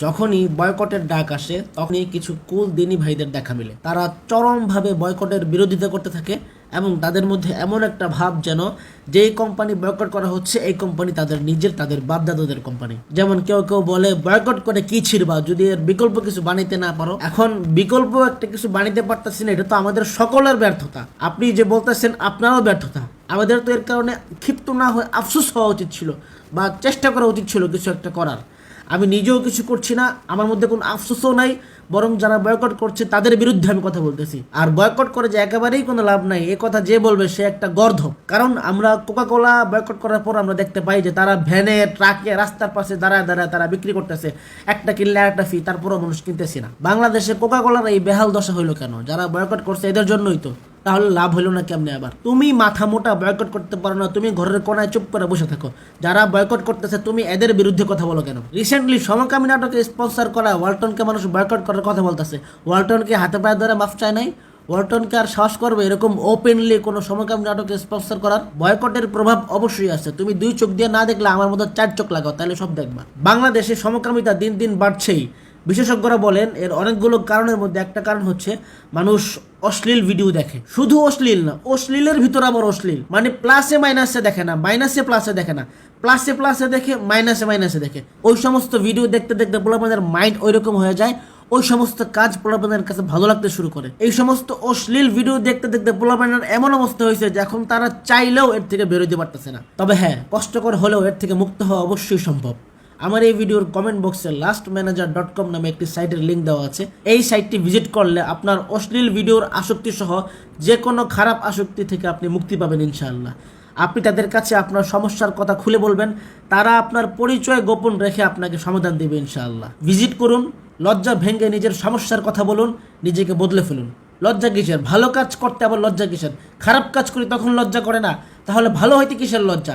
যখনই বয়কটের ডাক আসে, তখনই কিছু কুল দিনী ভাইদের দেখা মিলে। তারা চরমভাবে বয়কটের বিরোধিতা করতে থাকে এবং তাদের মধ্যে এমন একটা ভাব যেন যেই কোম্পানি বয়কট করা হচ্ছে, এই কোম্পানি তাদের নিজের, তাদের বাপদাদাদের কোম্পানি। যেমন কেউ কেউ বলে, বয়কট করে কি ছিড়বা? যদি এর বিকল্প কিছু বানাইতে না পারো। এখন বিকল্প একটা কিছু বানাইতে পারতেছি না, এটা তো আমাদের সকলের ব্যর্থতা। আপনি যে বলতেছেন, আপনারও ব্যর্থতা। আমাদের তো এর কারণে ক্ষিপ্ত না হয়ে আফসোস হওয়া উচিত ছিল বা চেষ্টা করা উচিত ছিল কিছু একটা করার। আমি নিজেও কিছু করছি না, আমার মধ্যে কোনো আফসোসও নাই, বরং যারা বয়কট করছে তাদের বিরুদ্ধে আমি কথা বলতেছি। আর বয়কট করে যে একেবারেই কোনো লাভ নাই, এ কথা যে বলবে সে একটা গর্ধব। কারণ আমরা কোকা কোলা বয়কট করার পর আমরা দেখতে পাই যে তারা ভ্যানে, ট্রাকে, রাস্তার পাশে দাঁড়ায় দাঁড়ায় তারা বিক্রি করতেছে। একটা কিনলে একটা ফি তারপরও মানুষ কিনতেছি না। বাংলাদেশে কোকা কোলার এই বেহাল দশা হইল কেন? যারা বয়কট করছে এদের জন্যই তো। তাহলে লাভ হলো না কেমনে আবার? তুমি মাথা মোটা বয়কট করতে পারো না, তুমি ঘরের কোনায় চুপ করে বসে থাকো। যারা বয়কট করতেছে, তুমি এদের বিরুদ্ধে কথা বলো কেন? রিসেন্টলি সমকামী নাটকে স্পন্সর করা ওয়ালটনকে মানুষ বয়কট করার কথা বলতেছে। ওয়ালটনকে হাতে পায়ে ধরে মাফ চায় নাই। ওয়ালটনকে আর সাহস করবে এরকম ওপেনলি কোনো সমকামী নাটকে স্পন্সর করার? বয়কটের প্রভাব অবশ্যই আছে। তুমি দুই চোখ দিয়ে না দেখলে আমার মতো চার চোখ লাগাও, তাহলে সব দেখবা। বাংলাদেশে সমকামিতা দিন দিন বাড়ছেই। বিশেষজ্ঞরা বলেন, এর অনেকগুলো কারণের মধ্যে একটা কারণ হচ্ছে মানুষ অশ্লীল ভিডিও দেখে। শুধু অশ্লীল না, অশ্লীলের ভিতর আবার অশ্লীল। মানে প্লাসে মাইনাসে দেখে না, মাইনাসে প্লাসে দেখে না। প্লাসে প্লাসে দেখে, মাইনাসে মাইনাসে দেখে। ওই সমস্ত ভিডিও দেখতে দেখতে পোলাপানের মাইন্ড ওই রকম হয়ে যায়, ওই সমস্ত কাজ পোলাপানের কাছে ভালো লাগতে শুরু করে। এই সমস্ত অশ্লীল ভিডিও দেখতে দেখতে পোলাপানের এমন অবস্থা হয়েছে যে এখন তারা চাইলেও এর থেকে বেরোতে পারতেছে না। তবে হ্যাঁ কষ্টকর হলেও এর থেকে মুক্ত হওয়া অবশ্যই সম্ভব। আমার এই ভিডিওর কমেন্ট বক্সে লাস্ট ম্যানেজার ডট কম নামে একটি সাইটের লিঙ্ক দেওয়া আছে। এই সাইটটি ভিজিট করলে আপনার অশ্লীল ভিডিওর আসক্তি সহ যে কোনো খারাপ আসক্তি থেকে আপনি মুক্তি পাবেন ইনশাআল্লাহ। আপনি তাদের কাছে আপনার সমস্যার কথা খুলে বলবেন, তারা আপনার পরিচয় গোপন রেখে আপনাকে সমাধান দেবে ইনশাআল্লাহ। ভিজিট করুন, লজ্জা ভেঙে নিজের সমস্যার কথা বলুন, নিজেকে বদলে ফেলুন। লজ্জা কিসের? ভালো কাজ করতে আবার লজ্জা কিসের? খারাপ কাজ করি তখন লজ্জা করে না, তাহলে ভালো হইতে কিসের লজ্জা?